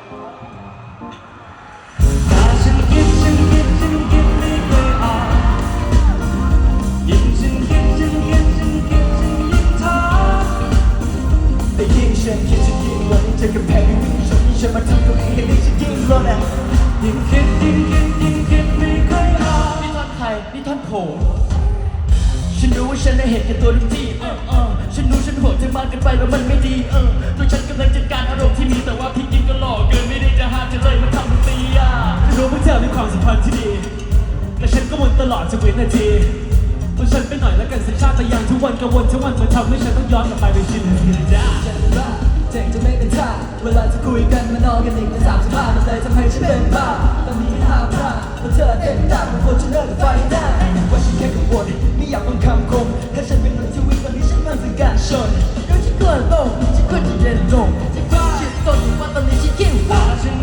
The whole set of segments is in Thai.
ยอ่านยิ่งฉันคิดฉันคิดฉันคิดฉันยิ่งท้อแต่ยิ่งฉันคิดฉันยิ่งหลงเจอกำแพงไม่มีชนยิ่งมาทำตัวเองให้ด้ฉันยิ่งร้อนอะยิ่งคิดยิ่งคิดยิ่งคิดไม่เคยอ่านนี่ท่อนใครนี่ท่อนโผฉันรู้ว่าฉันได้เห็นแก่ตัวทุกทีเออเออฉันรู้ฉันโหดเธอมากเกินไปแล้วมันไม่ดีเออตัว ลอดจะวินาทีตัวฉันไปหน่อยแล้วกันสัญชาตญาณทุกวันกังวลทุกวันมันทำให้ฉันต้องย้อนกลับไปเป็นชินทีนะจ๊ะฉันบ้าเจ๋งจะไม่เป็นท่าเวลาจะคุยกันมันออร์แกนิกในสามสิบห้ามันเลยทำให้ฉันเป็นบ้าตอนนี้ห้ามพลาดเพราะเธอเต้นได้มันควรจะเลิกกับไฟหน้าว่าฉันแค่กังวลไม่อยากฟังคำคมถ้าฉันเป็นรถทีวีตตอนนี้ฉันมันเป็นการชนก็ฉันกลัวโลกฉันควจะเย็นลงฉันคิดคิดตนว่าตอนนี้ฉันยิ่งถ้าฉัน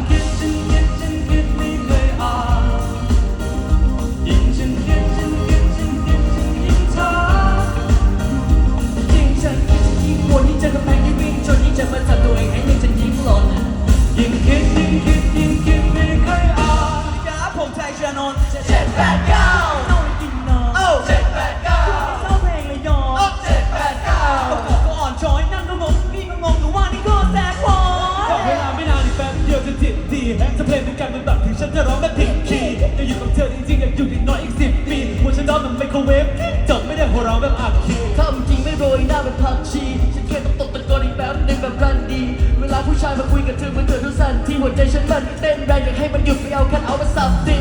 เต้นแรงอยากให้มันหยุดไปเอาคันเอามาสับดี